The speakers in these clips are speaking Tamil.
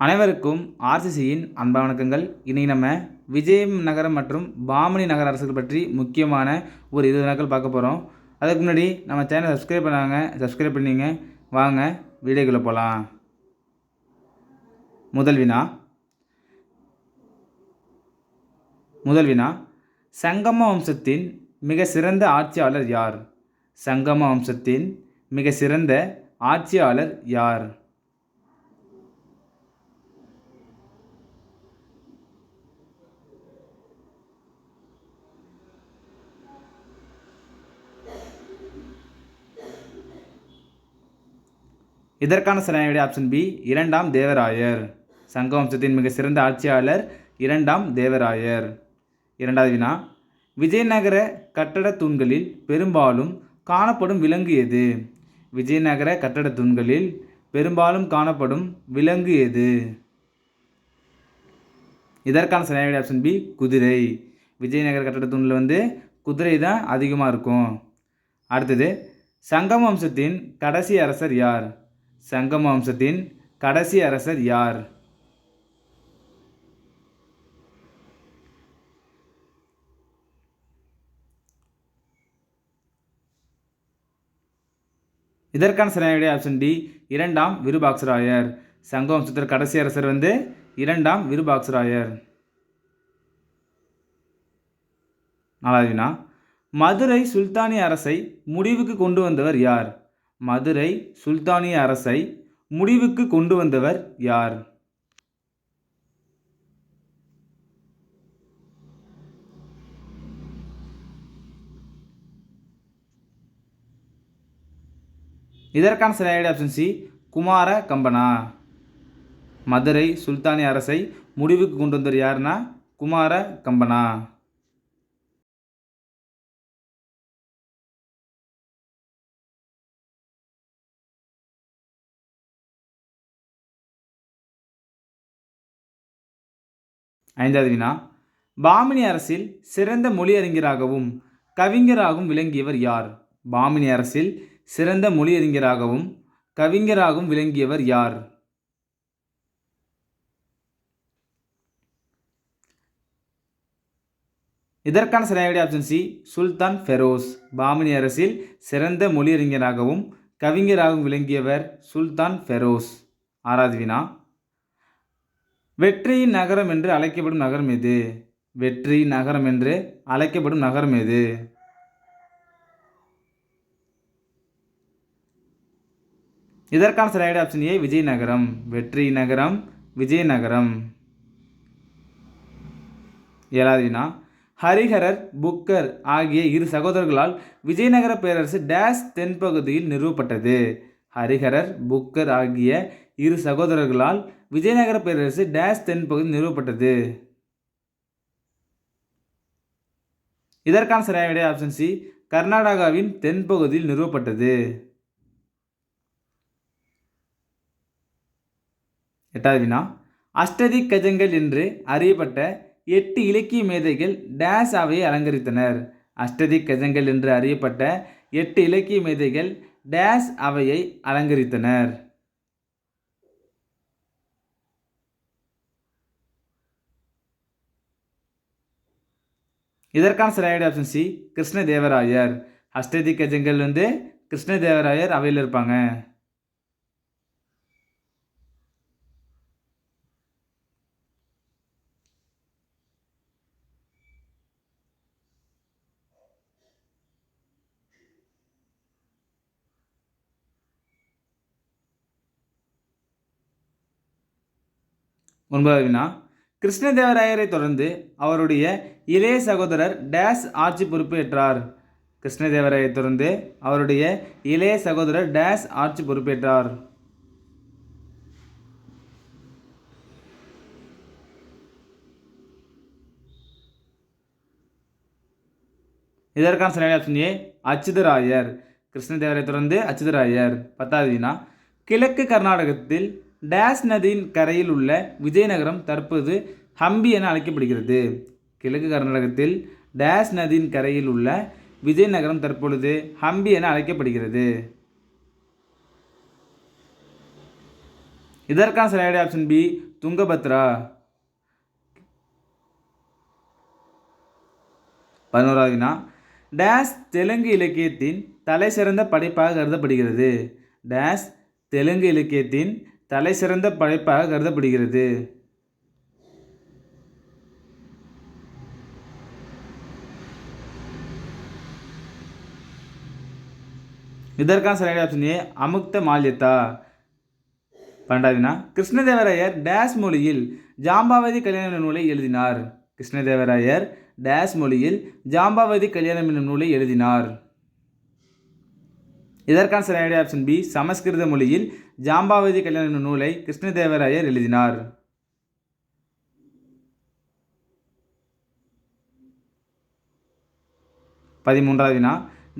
அனைவருக்கும் ஆர்சிசியின் அன்பான வணக்கங்கள் இன்றைக்கி நம்ம விஜயம் நகரம் மற்றும் பாமணி நகர அரசுகள் பற்றி முக்கியமான ஒரு இருபது நாட்கள் பார்க்க போகிறோம் அதுக்கு முன்னாடி நம்ம சேனல் சப்ஸ்கிரைப் பண்ணாங்க சப்ஸ்கிரைப் பண்ணிங்க. வாங்க வீடியோக்குள்ளே போகலாம் முதல் வினா. முதல் வினா. சங்கம வம்சத்தின் மிக சிறந்த ஆட்சியாளர் யார்? சங்கம வம்சத்தின் மிக சிறந்த ஆட்சியாளர் யார்? இதற்கான சரியான விடை ஆப்ஷன் பி இரண்டாம் தேவராயர். சங்க வம்சத்தின் மிக சிறந்த ஆட்சியாளர் இரண்டாம் தேவராயர். இரண்டாவது வினா விஜயநகர கட்டட தூண்களில் பெரும்பாலும் காணப்படும் விலங்கு எது? விஜயநகர கட்டடத் தூண்களில் பெரும்பாலும் காணப்படும் விலங்கு எது? இதற்கான சரியான விடை ஆப்ஷன் பி குதிரை. விஜயநகர கட்டடத் தூணில் வந்து குதிரை தான் அதிகமாக இருக்கும். அடுத்தது சங்கம் வம்சத்தின் கடைசி அரசர் யார்? சங்கம் வம்சத்தின் கடைசி அரசர் யார்? இதற்கான சரியான விடை ஆப்ஷன் டி இரண்டாம் விருபாக்சராயர். சங்க வம்சத்தில் கடைசி அரசர் வந்து இரண்டாம் விருபாக்சராயர். நாலாவது வினா மதுரை சுல்தானிய அரசை முடிவுக்கு கொண்டு வந்தவர் யார்? மதுரை சுல்தானிய அரசை முடிவுக்கு கொண்டு வந்தவர் யார்? இதற்கான சரியான ஆப்ஷன் சி குமார கம்பனா. மதுரை சுல்தானிய அரசை முடிவுக்கு கொண்டு வந்தவர் யாருன்னா குமார கம்பனா. ஐந்தாவது வினா. பாமினி அரசில் சிறந்த மொழியறிஞராகவும் கவிஞராகவும் விளங்கியவர் யார்? பாமினி அரசில் சிறந்த மொழியறிஞராகவும் கவிஞராகவும் விளங்கியவர் யார்? இதற்கான சரியான ஆப்ஷன் சி சுல்தான் ஃபெரோஸ். பாமினி அரசில் சிறந்த மொழியறிஞராகவும் கவிஞராகவும் விளங்கியவர் சுல்தான் ஃபெரோஸ். ஆறாவது வினா. வெற்றியின் நகரம் என்று அழைக்கப்படும் நகரம் எது? வெற்றி நகரம் என்று அழைக்கப்படும் நகரம் எது? இதற்கான சரியான ஆப்ஷன் ஏ விஜயநகரம். வெற்றி நகரம் விஜயநகரம். ஏழாவதுனா ஹரிஹரர் புக்கர் ஆகிய இரு சகோதரர்களால் விஜயநகர பேரரசு டேஸ் தென்பகுதியில் நிறுவப்பட்டது. ஹரிஹரர் புக்கர் ஆகிய இரு சகோதரர்களால் விஜயநகர பேரரசு டேஷ் தென்பகுதி நிறுவப்பட்டது. இதற்கான சரியான விடை ஆப்ஷன் சி கர்நாடகாவின் தென்பகுதியில் நிறுவப்பட்டது. எட்டாவது வினா. அஷ்டதி கஜங்கள் என்று அறியப்பட்ட எட்டு இலக்கிய மேதைகள் டேஸ் அவையை அலங்கரித்தனர். அஷ்டதி கஜங்கள் என்று அறியப்பட்ட எட்டு இலக்கிய மேதைகள் டேஸ் அவையை அலங்கரித்தனர். இதற்கான சரியான ஆப்ஷன் சி கிருஷ்ணதேவராயர். அஷ்டதி கஜங்கள் வந்து கிருஷ்ண தேவராயர் அவையில் இருப்பாங்க. ஒன்பதாவது வினா கிருஷ்ணதேவராயரை தொடர்ந்து அவருடைய இளைய சகோதரர் டேஸ் ஆட்சி பொறுப்பேற்றார் கிருஷ்ணதேவராயரை தொடர்ந்து அவருடைய இளைய சகோதரர் டேஸ் ஆட்சி பொறுப்பேற்றார் இதற்கான சரியான ஆப்ஷன் ஏ அச்சுதராயர். கிருஷ்ணதேவரை தொடர்ந்து அச்சுதராயர். பத்தாவது வினா கிழக்கு கர்நாடகத்தில் டேஸ் நதியின் கரையில் உள்ள விஜயநகரம் தற்போது ஹம்பி என அழைக்கப்படுகிறது. கிழக்கு கர்நாடகத்தில் டேஸ் நதியின் கரையில் உள்ள விஜயநகரம் தற்பொழுது ஹம்பி என அழைக்கப்படுகிறது. இதற்கான சரியான ஆப்ஷன் பி துங்கபத்ரா. பதினோராவது வினா. டேஸ் தெலுங்கு இலக்கியத்தின் தலை சிறந்த படைப்பாக கருதப்படுகிறது. டேஸ் தெலுங்கு இலக்கியத்தின் தலை சிறந்த படைப்பாக கருதப்படுகிறது. இதற்கான சரியான ஆப்ஷன் ஏ அமுக்த மால்யத்தா. பன்னெண்டாவதுனா கிருஷ்ணதேவராயர் டேஸ் மொழியில் ஜாம்பாவதி கல்யாணம் என்னும் நூலை எழுதினார். கிருஷ்ணதேவராயர் டேஸ் மொழியில் ஜாம்பாவதி கல்யாணம் என்னும் நூலை எழுதினார். இதற்கான சரியான ஆப்ஷன் பி சமஸ்கிருத மொழியில் ஜாம்பாவதி கல்யாணம் என்னும் நூலை கிருஷ்ணதேவராயர் எழுதினார். பதிமூன்றாவது வினா.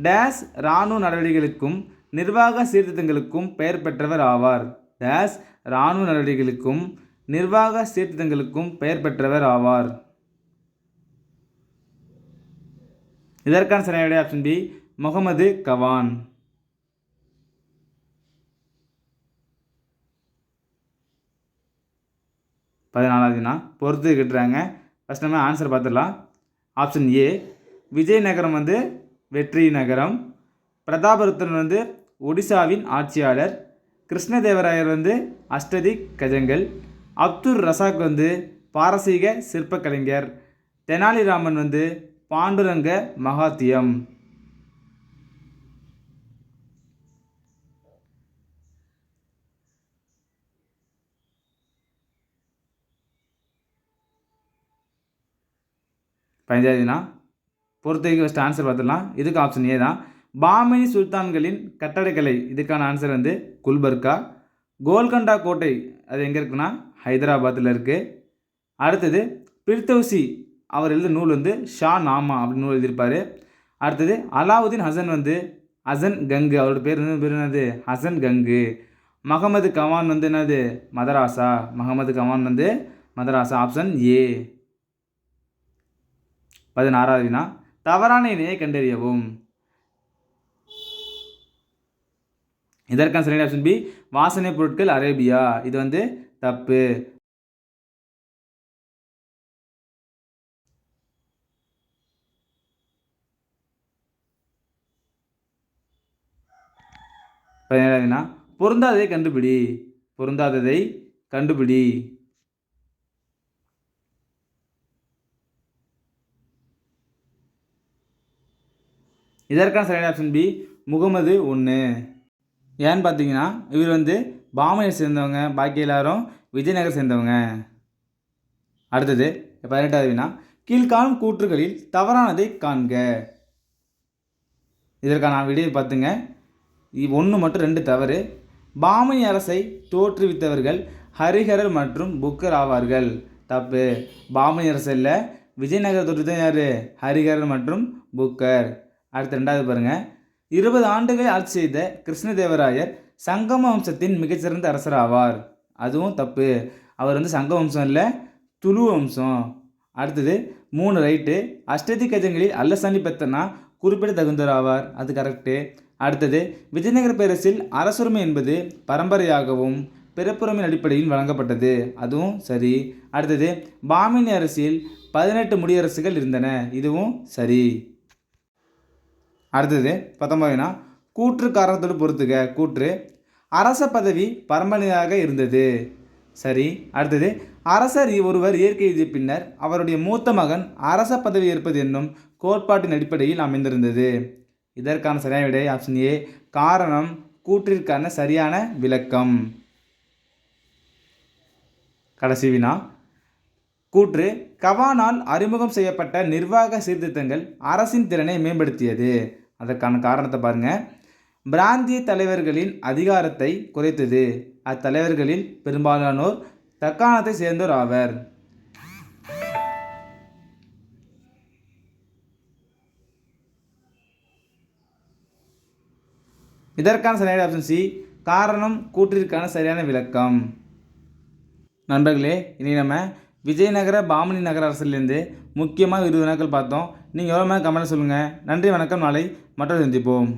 டேஸ் இராணுவ நடவடிக்கைகளுக்கும் நிர்வாக சீர்திருத்தங்களுக்கும் பெயர் பெற்றவர் ஆவார். டேஸ் இராணுவ நடவடிக்கைகளுக்கும் நிர்வாக சீர்திருத்தங்களுக்கும் பெயர் பெற்றவர் ஆவார். இதற்கான சரியான ஆப்ஷன் பி முகமது கவான். பதினாலாவதுனா பொறுத்து கிட்டுறாங்க. ஃபஸ்ட் நம்ம ஆன்சர் பார்த்துடலாம். ஆப்ஷன் ஏ விஜயநகரம் வந்து வெற்றி நகரம். பிரதாபருத்தன் வந்து ஒடிசாவின் ஆட்சியாளர். கிருஷ்ணதேவராயர் வந்து அஷ்டதி கஜங்கள். அப்துல் ரசாக் வந்து பாரசீக சிற்பக்கலைஞர். தெனாலிராமன் வந்து பாண்டுரங்க மகாத்தியம். பதினஞ்சாவதுனா பொறுத்த ஃபஸ்ட் ஆன்சர் பார்த்துடலாம். இதுக்கு ஆப்ஷன் ஏ தான். பாமினி சுல்தான்களின் கட்டடக்கலை. இதுக்கான ஆன்சர் வந்து குல்பர்கா. கோல்கண்டா கோட்டை அது எங்கே இருக்குன்னா ஹைதராபாத்தில் இருக்குது அடுத்தது பிர்தௌசி. அவர் எழுத நூல் வந்து ஷா நாமா அப்படின்னு நூல் எழுதியிருப்பார். அடுத்தது அலாவுதீன் ஹசன் வந்து ஹசன் கங்கு. அவரோட பேர் வந்து பேர் என்னது? ஹசன் கங்கு. மகமது கவான் வந்து என்னது? மதராசா. மகமது கவான் வந்து மதராசா. ஆப்ஷன் ஏ பதினாறாவது வினா தவறான இணையை கண்டறியவும். இதற்கான சரியான ஆப்ஷன் பி வாசனை பொருட்கள் அரேபியா. இது வந்து தப்பு. பதினேழாவது வினா பொருந்தாததை கண்டுபிடி. பொருந்தாததை கண்டுபிடி. இதற்கான சரியான ஆப்ஷன் பி முகமது ஒன்று ஏன்னு பார்த்தீங்கன்னா இவர் வந்து பாமையை சேர்ந்தவங்க பாக்கி எல்லாரும் விஜயநகர் சேர்ந்தவங்க. அடுத்தது பதினெட்டாவது வினா கீழ்காணும் கூற்றுகளில் தவறானதை காண்க. இதற்கான விடையை பார்த்துங்க ஒன்று மட்டும் ரெண்டு தவறு. பாமணி அரசை தோற்றுவித்தவர்கள் ஹரிஹரர் மற்றும் புக்கர் ஆவார்கள். தப்பு. பாமணி அரசு இல்லை விஜயநகர் தோற்றுவித்தது யார்? ஹரிஹரர் மற்றும் புக்கர். அடுத்து ரெண்டாவது பாருங்கள் இருபது ஆண்டுகளை ஆட்சி செய்த கிருஷ்ணதேவராயர் சங்கம வம்சத்தின் மிகச்சிறந்த அரசர் ஆவார். அதுவும் தப்பு. அவர் வந்து சங்க வம்சம் இல்லை துளு வம்சம். அடுத்தது மூணு ரைட்டு. அஷ்டதி கஜங்களில் அல்லசாணி பெத்தனா குறிப்பிட தகுந்தவர் ஆவார். அது கரெக்டு அடுத்தது விஜயநகர பேரரசில் அரசுரிமை என்பது பரம்பரையாகவும் பிறப்புரிமை அடிப்படையில் வழங்கப்பட்டது. அதுவும் சரி. அடுத்தது பாமினி அரசில் பதினெட்டு முடியரசுகள் இருந்தன. இதுவும் சரி. அடுத்தது பத்தொம்பதுனா கூற்று காரணத்தோடு பொறுத்துக. கூற்று அரச பதவி பரம்பரையாக இருந்தது. சரி அடுத்தது அரசர் ஒருவர் இயற்கை எழுதிய பின்னர் அவருடைய மூத்த மகன் அரச பதவி ஏற்பது என்னும் கோட்பாட்டின் அடிப்படையில் அமைந்திருந்தது. இதற்கான சரியான விடை ஆப்ஷன் ஏ காரணம் கூற்றிற்கான சரியான விளக்கம். கடைசி வினா கூற்று கவானால் அறிமுகம் செய்யப்பட்ட நிர்வாக சீர்திருத்தங்கள் அரசின் திறனை மேம்படுத்தியது. அதற்கான காரணத்தை பாருங்கள் பிராந்திய தலைவர்களின் அதிகாரத்தை குறைத்தது. அத்தலைவர்களில் பெரும்பாலானோர் தக்காணத்தை சேர்ந்தோர் ஆவர். இதற்கான சரியான ஆப்ஷன் சி காரணம் கூற்றிற்கான சரியான விளக்கம். நண்பர்களே இனி நம்ம விஜயநகர பாமணி நகர அரசிலிருந்து முக்கியமாக இருபது நாட்கள் பார்த்தோம். நீங்கள் எவ்வளோ கமெண்ட் சொல்லுங்கள் நன்றி வணக்கம். நாளை மற்றொரு சந்திப்போம்.